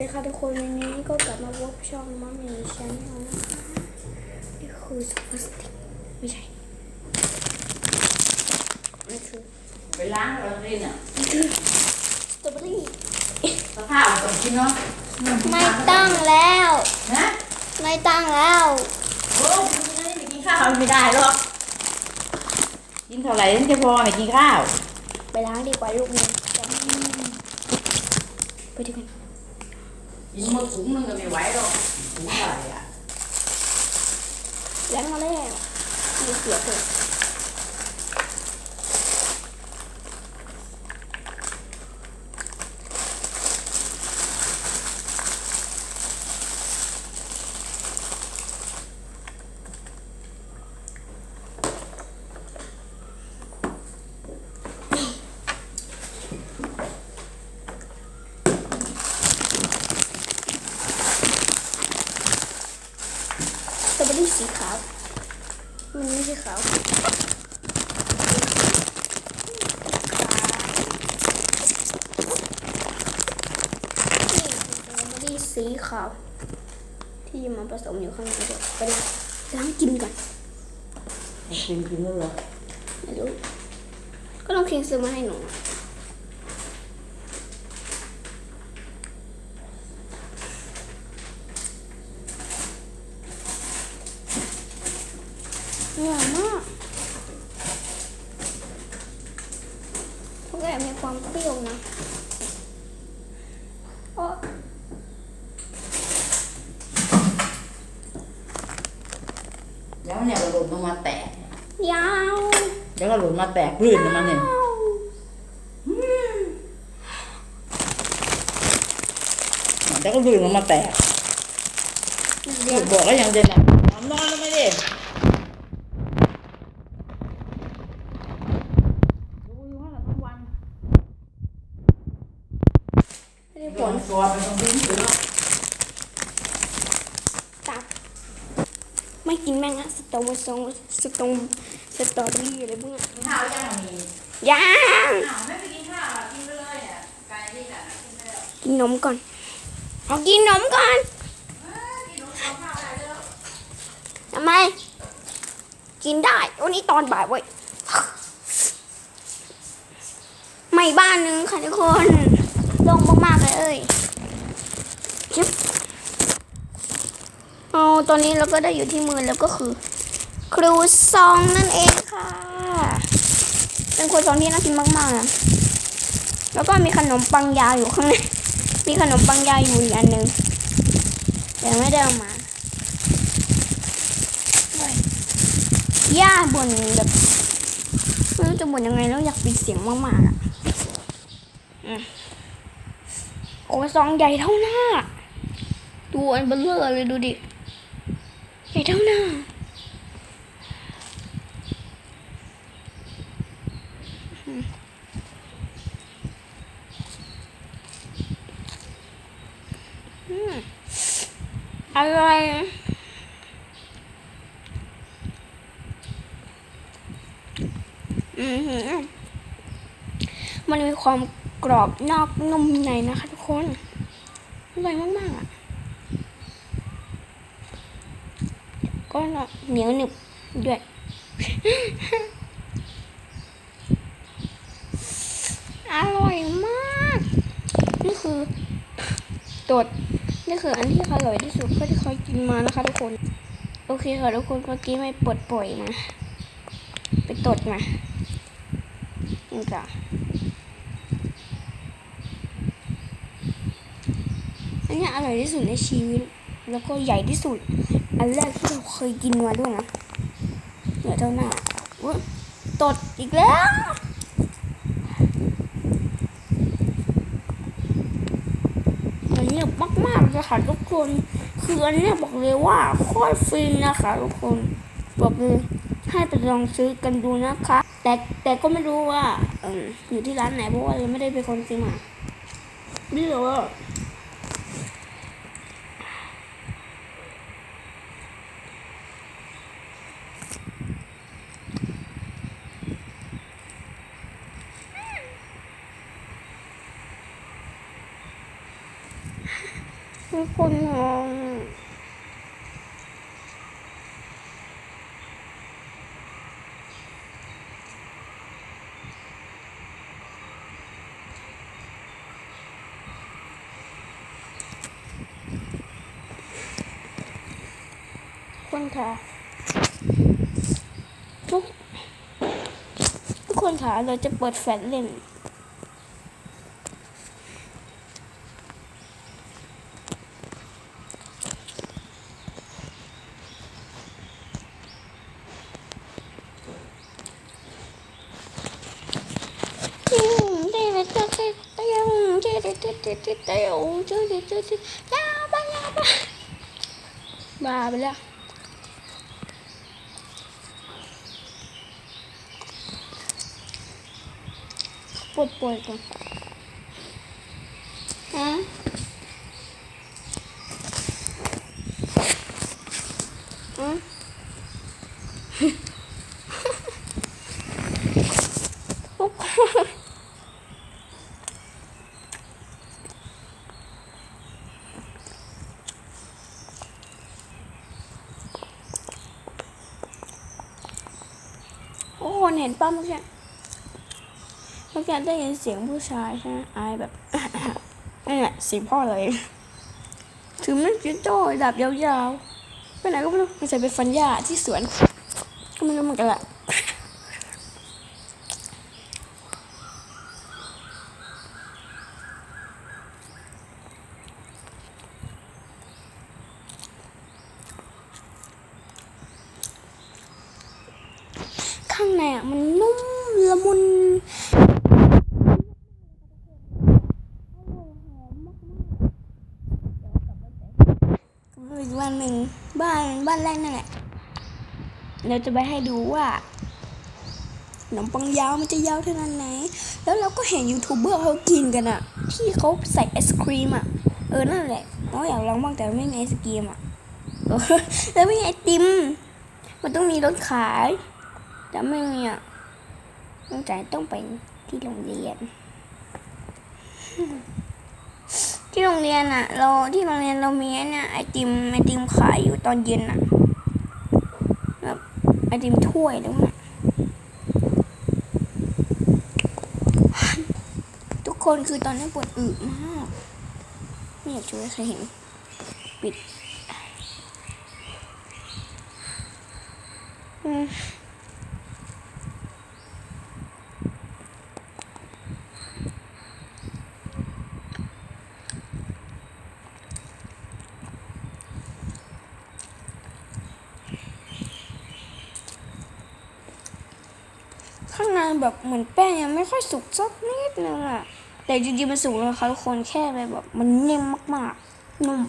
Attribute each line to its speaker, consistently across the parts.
Speaker 1: สวัสดีค่ะทุกคนวันนี้ก็กลับมาพบช่องมัมมี่ชาแนลนะคะนี่คือสพลาสติกไม่ใช่นี่คือ
Speaker 2: ไปล้างเราดิน่ะ
Speaker 1: นี่คือสตรอเบอรี่
Speaker 2: สภาพมันต้องกินเนาะ
Speaker 1: ไม่ตั้งแล้ว
Speaker 2: นะ
Speaker 1: ไม่ตั้งแล้ว
Speaker 2: โอ้กินไม่ได้กินข้าวไม่ได้หรอกกินเท่าไหร่ถึงจะพอไม่กินข้าว
Speaker 1: ไปล้างดีกว่าลูกนี้ไปดูกัน
Speaker 2: กินมาถุงนึงก็ไม่ไหวหรอกถุงใหญ่อะ
Speaker 1: ล้า งมาแล้วมีเสียบเลย สตรอเบอรี่สีขาว มันไม่ใช่ขาวนี่คือสตรอเบอรี่ สีขาว ที่มันผสมอยู่ข้างในเดี๋ยวไปล้างกินก่อน
Speaker 2: กินกินแล้วเหรอ
Speaker 1: ไม่รู้ก็ต้องเคียงซื้อมาให้หนูอะอร่อยมากพวกแกมีความเปรี้ยวนะโอ้
Speaker 2: แล้วเนี่ยเราหล่นลงมาแตก
Speaker 1: ยาว
Speaker 2: แล้วก็หล่นมาแตกลื่นลงมาเนี่ยแล้วก็ลื่นลงมาแตก
Speaker 1: เรียน
Speaker 2: บอกแล้วยังเดินอะนอนนอนแล้วไม่ได้ดูอยู่ข้างหลังทั้งวัน
Speaker 1: ไม่ได้
Speaker 2: ฝ
Speaker 1: ผล
Speaker 2: นตัวไปตรงนี้ถือ
Speaker 1: ตับ ไม่ กินแม่งอะสตรอเบอมสตรอสตรอเบอรี่อะไรพวกนี้
Speaker 2: กินข้าวยังมี
Speaker 1: ยัง
Speaker 2: อ้าวไม่ไปกินข้าวอะกินไปเลยเนี่ยไก่นี่น่ะกินไปแล้ว
Speaker 1: กินนมก่อน เอากินนมก่อน
Speaker 2: เอ้ยกินนมเอาข้าวได้แล้ว
Speaker 1: ทำไม กินได้วันนี้ตอนบ่ายเว้ยไม่บ้านนึงค่ะทุกคนโลงมากๆเลยเอ้ยชิบ ตอนนี้เราก็ได้อยู่ที่มือแล้วก็คือ ครูซองนั่นเองค่ะ เป็นครูซองที่น่ากินมากๆนะแล้วก็มีขนมปังยาวอยู่ข้างใน มีขนมปังยาวอยู่อีกอันหนึ่งแต่ไม่ได้เอามาย่าบ่นแบบไม่รู้จะบ่นยังไงแล้วอยากปิดเสียงมากๆอะโอ้ซองใหญ่เท่าหน้า ดูอันเบลเลอร์เลยดูดิ ใหญ่เท่าหน้าอืมอร่อยมันมีความกรอบนอกนุ่มในนะคะทุกคนอร่อยมากๆอะ ก็เหนียวหนึบด้วย อร่อยมาก นี่คือตดนี่คืออันที่อร่อยที่สุดเพื่อที่เคยกินมานะคะทุกคน โอเคค่ะทุกคนเมื่อกี้ไม่ปลดปล่อยนะไปตดมานี่จ้ะอันนี้อร่อยที่สุดในชีวิต แล้วก็ใหญ่ที่สุด อันแรกที่เราเคยกินมาด้วยนะเหนือเท่าหน้าตดอีกแล้วอันนี้ยมากๆเลยค่ะทุกคน คืออันนี้บอกเลยว่าโคตรฟินนะคะทุกคนบอกเลยให้ไปลองซื้อกันดูนะคะ แต่แต่ก็ไม่รู้ว่าอยู่ที่ร้านไหนเพราะว่ายังไม่ได้เป็นคนซื้อมานี่เหรอว่า ทุกคนมองคนค่ะทุกทุกคนค่ะเราจะเปิดแฟลชเล่น บ้าไปแล้วปวดปวดก่อนฮะฮะ ทุกคน ทุกคนเห็นป้าเมื่อกี้เมื่อกี้ได้ยินเสียงผู้ชายใช่ไหมอแบบนี่นแหละเสียงพ่อเลยถือมีดจิ้โจ้ดาบยาวๆไปไหนก็ไม่รู้มันใส่ไปฟันหญ้าที่สวนก็ไม่รู้เหมือนกันแหละ ข้างใน อะ มันนุ่มละมุนอีกวันหนึ่งบ้านบ้านแรกนั่นแหละเราจะไปให้ดูว่าขนมปังยาวมันจะยาวเท่านั้นไหน แล้วเราก็เห็นยูทูบเบอร์เขากินกันอะที่เขาใส่ไอศครีมอะเออ นั่นแหละเราอยากลองบ้างแต่ไม่มีไอศครีมอะออแล้วไม่มีไอติม มันต้องมีรถขาย แต่ไม่มีอะต้องจ่ายต้องไปที่โรงเรียน ที่โรงเรียนอะ เราที่โรงเรียนเรามีเนี่ยไอติมไอติมขายอยู่ตอนเย็นอะแบบไอติมถ้วยแล้วน่ะทุกคนคือตอนนี้ปวดอึมากไม่อยากช่วยใครเห็น ปิด อืม แบบเหมือนแป้งยังไม่ค่อยสุกสักนิดนึงอะแต่จริงๆมันสุกแล้วค่ะทุกคนแค่แบบมันนิ่มมากๆนุ่ม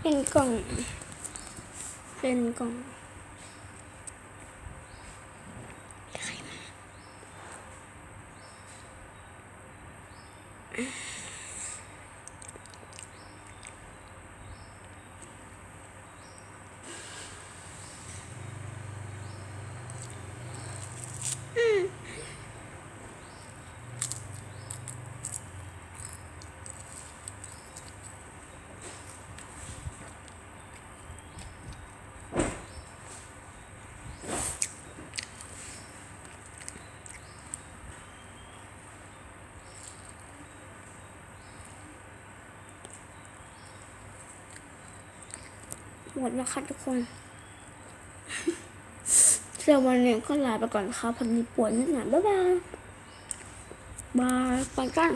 Speaker 1: เป็น กล่อง เป็นกล่อง หมดแล้วค่ะทุกคนเสำหรับวันนี้ก็ลาไปก่อนนะคะพอดีปวดนิดหน่อยบ๊ายบายบายไปกัน